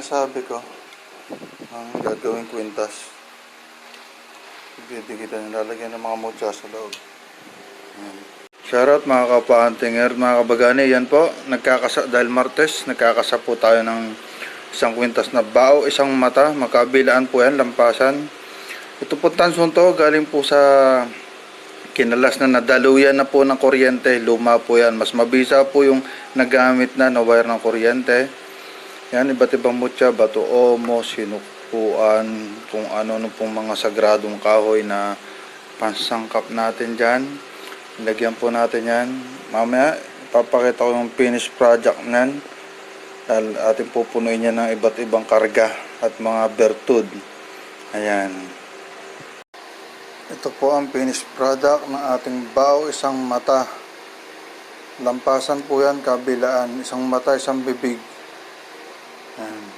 Sabi ko, ang gagawing kwintas. Didikitan, lalagyan ng mga mutya sa loob. Ayan. Shoutout mga kapahantinger, mga kabagani, yan po, nagkakasa, dahil Martes, nagkakasa po tayo ng isang kwintas na bao, isang mata, magkabilaan po yan, lampasan. Ito po tansyon to, galing po sa kinalas na nadaluyan na po ng kuryente, luma po yan. Mas mabisa po yung nagamit na na wire ng kuryente. Yan, iba't ibang mutya, bato omo, sinukpuan, kung ano no pong mga sagradong kahoy na pansangkap natin dyan. Lagyan po natin yan. Mamaya, ipapakita ko yung finished project nan. Dahil ating pupunuin yan ng iba't ibang karga at mga bertud. Ayan. Ito po ang finished product ng ating bao, isang mata. Lampasan po yan, kabilaan. Isang mata, isang bibig. Um,